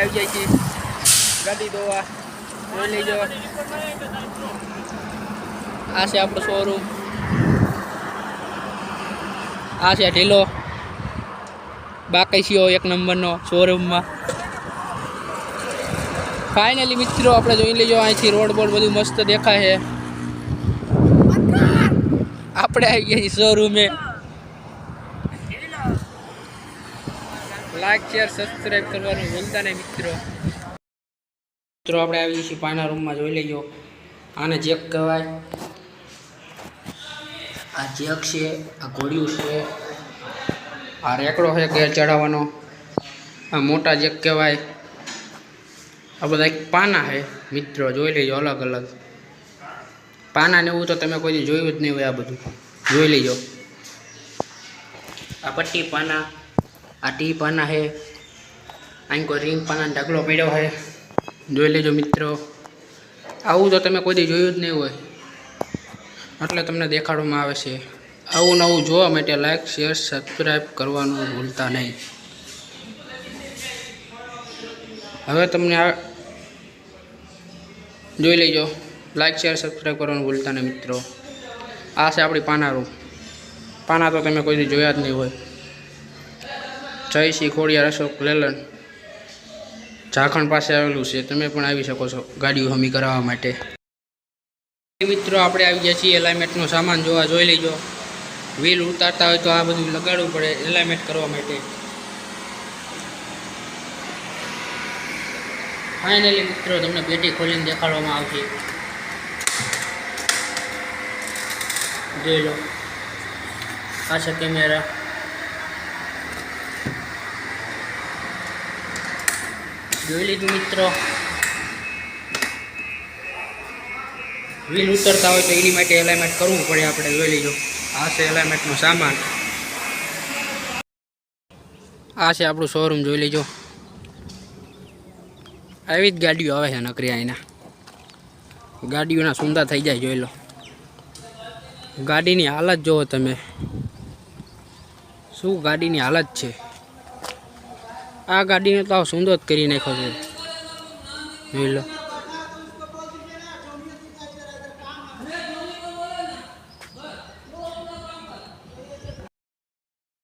આવી જાય છે. ગાડી ધોવા જોઈ લેજો. આ છે આપણો શોરૂમ આ છે ઢીલો. બાકઈસીઓ એક નંબરનો શોરૂમમાં ફાઇનલી મિત્રો, આપણે જોઈ લેજો, અહીંથી રોડ બોર્ડ બધું મસ્ત દેખાય છે. આપણે આવી ગયા છીએ શોરૂમે લાઈક, શેર સબસ્ક્રાઈબ કરવાનું ભૂલતા નહીં મિત્રો. મિત્રો, આપણે આવી છીએ પાના રૂમમાં, જોઈ લઈએ આને જેક કહેવાય આ જેક છે, આ ઘોડિયું છે. આ રેકડો છે ગેર ચડાવવાનો આ મોટા જેક કહેવાય. આ બધા એક પાના છે, મિત્રો, જોઈ લેજો અલગ અલગ. પાના ને એવું તો તમે કોઈ જોયું જ નહીં હોય આ બધું. જોઈ લેજો. આ પટ્ટી પાના. આ ટી પાના છે અહીં કોઈ રીંગ પાના ઢગલો પડ્યો છે જોઈ લેજો મિત્રો. આવું તો તમે કોઈ જોયું જ નહીં હોય. એટલે તમને દેખાડવામાં આવે છે. આવું નવું જોવા માટે લાઈક શેર સબસ્ક્રાઈબ કરવાનું ભૂલતા નહીં. હવે તમને આ જોઈ લેજો. લાઈક શેર સબસ્ક્રાઈબ કરવાનું ભૂલતા નહીં મિત્રો. આ છે આપણી પાના રૂમ પાના તો તમે કોઈ જોયા જ નહીં હોય. જય શ્રી ખોડિયાર અશોક લેલન. ઝાખણ પાસે આવેલું છે. તમે પણ આવી શકો છો ગાડીઓ હમી કરાવવા માટે. મિત્રો, આપણે આવી ગયા છીએ એલાઇમેન્ટનો સામાન જોવા. જોઈ લેજો. વ્હીલ ઉતારતા હોય તો આ બધું લગાડવું પડે એલાઇમેન્ટ કરવા માટે. ફાઇનલી મિત્રો, તમને પેટી ખોલીને દેખાડવામાં આવશે. જોઈ લો. આ છે કેમેરા. જોઈ લીધું મિત્રો. વ્હીલ ઉતરતા હોય તો એની માટે એલાઇમેન્ટ કરવું પડે, આપણે જોઈ લીજો આ છે એલાઇમેન્ટનો સામાન. આ છે આપણું શોરૂમ જોઈ લેજો. આવી જ ગાડીઓ આવે છે નકરી અહીંના ગાડીઓના સુંદર થઈ જાય, જોઈ લો. ગાડીની હાલત જુઓ તમે. શું ગાડીની હાલત છે? આ ગાડીને તો સુંદર જ કરી નાખ્યો છે. જોઈ લો.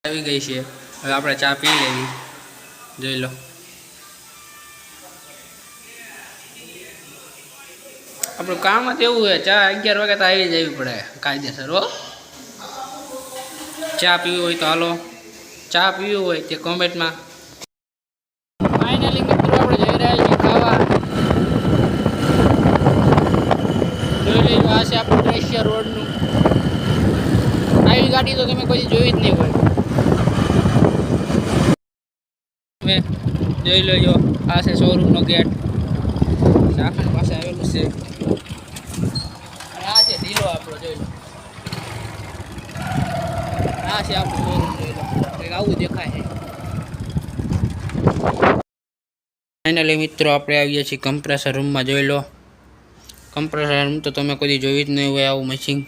આવી ગઈ છે. હવે આપણે ચા પી લેવી. જોઈ લો. આપણું કામ જ એવું હોય ચા અગિયાર વાગે તો આવી જવી પડે, કાયદેસર, હો. ચા પીવી હોય તો હાલો. ચા પીવી હોય તે કોમેન્ટમાં ફાઇનલી મિત્રો આપણે જઈ રહ્યા છીએ ખાવા જોઈ લેજો આ છે આપણું દ્રશ્ય રોડનું. આવી ગાડી તો તમે કોઈ જોઈ જ નહીં હોય. તમે જોઈ લેજો, આ છે શોરૂમનો ગેટ. શાખા પાસે આવેલું છે. આ છે ઢીલો આપણો, જોઈ લો. આ છે આપણું શોરૂમ જોઈ લો. કંઈક આવું દેખાય છે. ફાઇનલી મિત્રો, આપણે આવીએ છીએ કમ્પ્રેસર રૂમમાં જોઈ લો. કમ્પ્રેસર તો તમે કોઈ જોયું જ નહીં હોય આવું મશીન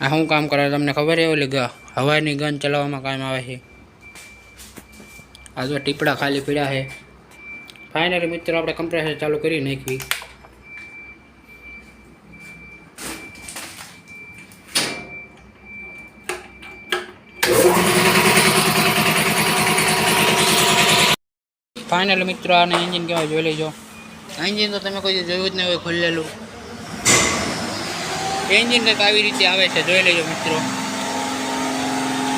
આ શું કામ કરે તમને ખબર છે ઓલી હવાની ગન ચલાવવામાં કામ આવે છે? આ જો ટીપડા ખાલી પીડા છે. ફાઇનલી મિત્રો, આપણે કમ્પ્રેસર ચાલુ કરી નાખવી. ફાઇનલ મિત્રો, આને એન્જિન કહેવાય, જોઈ લેજો. એન્જિન તો તમે કોઈ જોયું જ નહીં હોય ખુલ્લેલું એન્જિન કંઈક આવી રીતે આવે છે, જોઈ લેજો મિત્રો.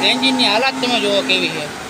એન્જિનની હાલત તમે જુઓ કેવી છે.